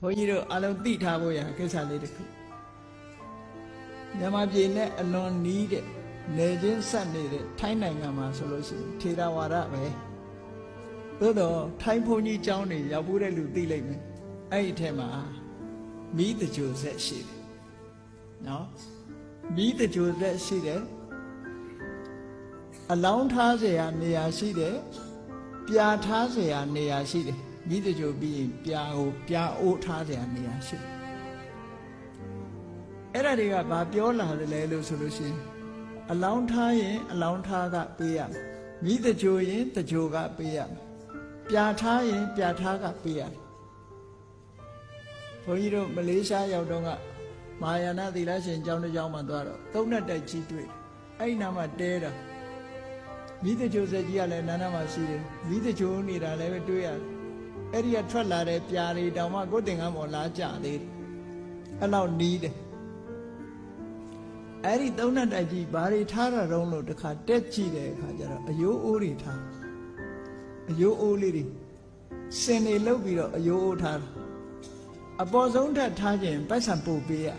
ဘုန်းကြီးတို့အလုံးသိထားဖို့ရကိစ္စလေးတစ်ခုမြန်မာပြည်နဲ့အလွန်နီးတဲ့နေချင်းဆက်နေတဲ့ထိုင်းနိုင်ငံမှာဆိုလို့ရှိရင်ထေရဝါဒပဲသို့တော့ထိုင်းဘုန်းကြီးကျောင်းတွေရောက်ဖို့တဲ့လူသိလိမ့်မယ်အဲ့ဒီထဲမှာမိတကြိုဆက်ရှိတယ်နော်မိတကြိုဆက်ရှိတယ်အလောင်းထားเสียနေရာရှိတယ်ပြာထားเสียနေရာရှိတယ် မိတချို့ပြီးရင်ပြာကိုပြာအိုးထားတဲ့နေရာရှိအဲ့ဒါတွေကဘာပြောလာတယ်လဲလို့ဆိုလို့ရှိရင်အလောင်းထားရင်အလောင်းထားကပေးရမယ်မိတချို့ရင်တချို့ကပေးရမယ်ပြာထားရင်ပြာထားကပေးရတယ်ဘုန်းကြီးတို့မလေးရှားရောက်တော့ကမာယာနသီလရှင်ကျောင်းတစ်ကျောင်းမှာသွားတော့သုံးနဲ့တိုက်ကြီးတွေ့အဲ့နာမှာတဲတာမိတချို့ဆက်ကြီးကလည်းနန္ဒမှာရှိတယ်မိတချို့နေတာလည်းပဲတွေ့ရတယ် အဲ့ဒီကထွက်လာတဲ့ပြာတွေတောင်မှကိုယ်တင်ကန်းပေါ်လာကြသေးတယ်အဲ့လောက်နီးတယ်အဲ့ဒီသုံးနဲ့တိုက်ကြီးဘာတွေထားတာတုံးလို့တခါတက်ကြည့်တဲ့အခါကျတော့အယိုးအိုးတွေထားအယိုးအိုးလေးတွေစင်တွေလုတ်ပြီးတော့အယိုးအိုးထားတာအပေါ်ဆုံးထပ်ထားခြင်းပတ်စံပို့ပေးရ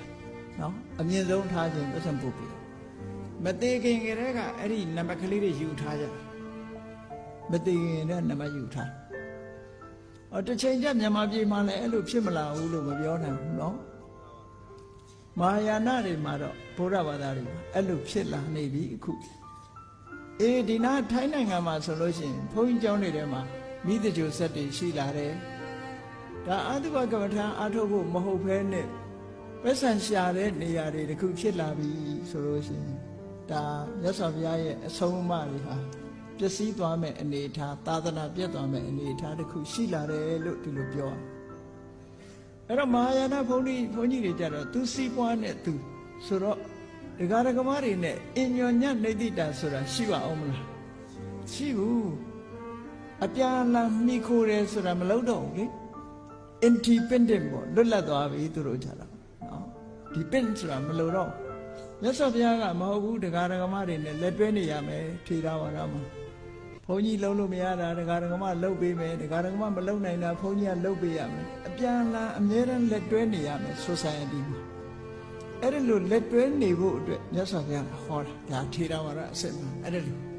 နော်အမြင့်ဆုံးထားခြင်းပတ်စံပို့ပေးရမသေးခင်ကတည်းကအဲ့ဒီနံပါတ်ကလေးတွေယူထားကြတာမသေးခင်ကနံပါတ်ယူထား အော်တစ်ချိန်ကျမြန်မာပြည်မှာလည်းအဲ့လိုဖြစ်မလာဘူးလို့မပြောနိုင်ဘူးနော်မာယာနာတွေမှာတော့ဘုရားဘာသာတွေမှာအဲ့လိုဖြစ်လာနေပြီအခုအေးဒီနာထိုင်းနိုင်ငံမှာဆိုလို့ရှိရင်ဘုန်းကြီးကျောင်းတွေထဲမှာမိသကြိုဆက်တွေရှိလာတယ်ဒါအတုပကမ္မထာအထုတ်ဖို့မဟုတ်ဘဲနဲ့ပက်ဆန်ရှာတဲ့နေရာတွေတခုဖြစ်လာပြီဆိုလို့ရှိရင်ဒါမြတ်စွာဘုရားရဲ့အဆုံးအမတွေဟာပျ က်စီးသွားမဲ့အနေအထားသာသနာပြတ်သွားမဲ့အနေအထားတခုရှိလာတယ်လို့ဒီလိုပြောတယ်အဲ့တော့မဟာယာနဘုန်းကြီးဘုန်းကြီးတွေကြတော့သူစီးပွားနဲ့သူဆိုတော့ဒကာဒကမတွေနဲ့အင်ညွန်ညနေတိတာဆိုတာရှိပါအောင်မလားရှိဘူးအပြန်အလှန်မိခိုးတယ်ဆိုတာမလုပ်တော့ဘူးလေ independent ပေါ့လွတ်လပ်သွားပြီသူတို့ကြတာနော် depend ဆိုတာမလို့တော့မြတ်စွာဘုရားကမဟုတ်ဘူးတရားဓမ္မတွေနဲ့လက်တွဲနေရမယ်ထေရဝါဒမှာဘု န်းကြီးလုံးလို့မရတာတရားဓမ္မလှုပ်ပေးမယ်တရားဓမ္မမလှုပ်နိုင်တာဘုန်းကြီးကလှုပ်ပေးရမယ်အပြန်အလှန်အမြဲတမ်းလက်တွဲနေရမယ် society မှာအဲ့ဒါလို့လက်တွဲနေဖို့အတွက်မြတ်စွာဘုရားကဟောတာဒါထေရဝါဒအစစ်မှာအဲ့ဒါလို့